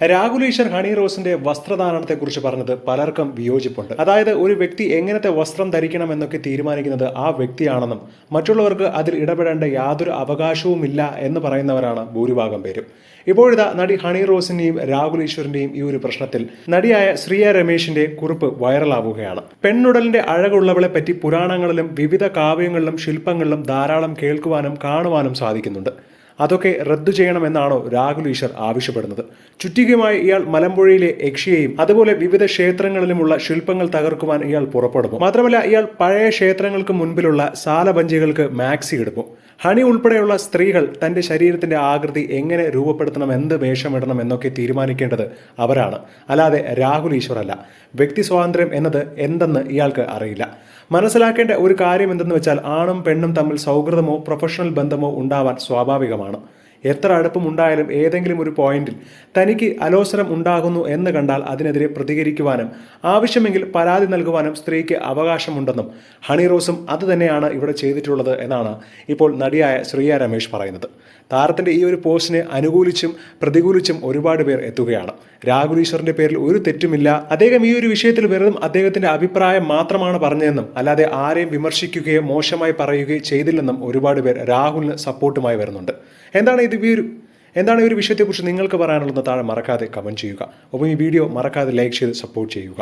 Rahul Easwar honey റോസിന്റെ വസ്ത്രധാരണത്തെക്കുറിച്ച് പറഞ്ഞത് പലർക്കും വിയോജിപ്പുണ്ട്. അതായത് ഒരു വ്യക്തി എങ്ങനത്തെ വസ്ത്രം ധരിക്കണം എന്നൊക്കെ തീരുമാനിക്കുന്നത് ആ വ്യക്തിയാണെന്നും മറ്റുള്ളവർക്ക് അതിൽ ഇടപെടേണ്ട യാതൊരു അവകാശവുമില്ല എന്ന് പറയുന്നവരാണ് ഭൂരിഭാഗം പേരും. ഇപ്പോഴിതാ നടി ഹണി റോസിന്റെയും രാഹുൽ ഈശ്വറിന്റെയും ഈ ഒരു പ്രശ്നത്തിൽ നടിയായ ശ്രീയ രമേശിന്റെ കുറിപ്പ് വൈറലാവുകയാണ്. പെണ്ണുടലിന്റെ അഴകുള്ളവളെ പറ്റി പുരാണങ്ങളിലും വിവിധ കാവ്യങ്ങളിലും ശില്പങ്ങളിലും ധാരാളം കേൾക്കുവാനും കാണുവാനും സാധിക്കുന്നുണ്ട്. അതൊക്കെ റദ്ദു ചെയ്യണമെന്നാണോ രാഹുൽ ഈശ്വർ ആവശ്യപ്പെടുന്നത്? ചുറ്റികയുമായി ഇയാൾ മലമ്പുഴയിലെ യക്ഷിയെയും അതുപോലെ വിവിധ ക്ഷേത്രങ്ങളിലുമുള്ള ശില്പങ്ങൾ തകർക്കുവാൻ ഇയാൾ പുറപ്പെടുന്നു മാത്രമല്ല ഇയാൾ പഴയ ക്ഷേത്രങ്ങൾക്ക് മുൻപിലുള്ള സാലഭഞ്ചികൾക്ക് മാക്സി ഇടുന്നു ഹണി ഉൾപ്പെടെയുള്ള സ്ത്രീകൾ തന്റെ ശരീരത്തിന്റെ ആകൃതി എങ്ങനെ രൂപപ്പെടുത്തണം എന്ത് വേഷമിടണം എന്നൊക്കെ തീരുമാനിക്കേണ്ടത് അവരാണ്. അല്ലാതെ രാഹുൽ ഈശ്വർ അല്ല. വ്യക്തി സ്വാതന്ത്ര്യം എന്നത് എന്തെന്ന് ഇയാൾക്ക് അറിയില്ല. മനസ്സിലാക്കേണ്ട ഒരു കാര്യം എന്തെന്ന് വെച്ചാൽ ആണും പെണ്ണും തമ്മിൽ സൗഹൃദമോ പ്രൊഫഷണൽ ബന്ധമോ ഉണ്ടാവാൻ സ്വാഭാവികമാണ്. പ്രധാനമാണ് എത്ര അടുപ്പമുണ്ടായാലും ഏതെങ്കിലും ഒരു പോയിന്റിൽ തനിക്ക് അലോസരം ഉണ്ടാകുന്നു എന്ന് കണ്ടാൽ അതിനെതിരെ പ്രതികരിക്കുവാനും ആവശ്യമെങ്കിൽ പരാതി നൽകുവാനും സ്ത്രീക്ക് അവകാശമുണ്ടെന്നും ഹണി റോസും അത് തന്നെയാണ് ഇവിടെ ചെയ്തിട്ടുള്ളത് എന്നാണ് ഇപ്പോൾ നടിയായ ശ്രീയ രമേശ് പറയുന്നത്. താരത്തിന്റെ ഈ ഒരു പോസ്റ്റിനെ അനുകൂലിച്ചും പ്രതികൂലിച്ചും ഒരുപാട് പേർ എത്തുകയാണ്. രാഹുൽ ഈശ്വറിന്റെ പേരിൽ ഒരു തെറ്റുമില്ല. അദ്ദേഹം ഈ ഒരു വിഷയത്തിൽ വെറും അദ്ദേഹത്തിന്റെ അഭിപ്രായം മാത്രമാണ് പറഞ്ഞതെന്നും അല്ലാതെ ആരെയും വിമർശിക്കുകയോ മോശമായി പറയുകയോ ചെയ്തില്ലെന്നും ഒരുപാട് പേർ രാഹുലിന് സപ്പോർട്ടുമായി വരുന്നുണ്ട്. എന്താണ് ഇത് ഈ ഒരു എന്താണ് ഈ ഒരു വിഷയത്തെക്കുറിച്ച് നിങ്ങൾക്ക് പറയാനുള്ളത് താഴെ മറക്കാതെ കമന്റ് ചെയ്യുക. ഒപ്പം ഈ വീഡിയോ മറക്കാതെ ലൈക്ക് ചെയ്ത് സപ്പോർട്ട് ചെയ്യുക.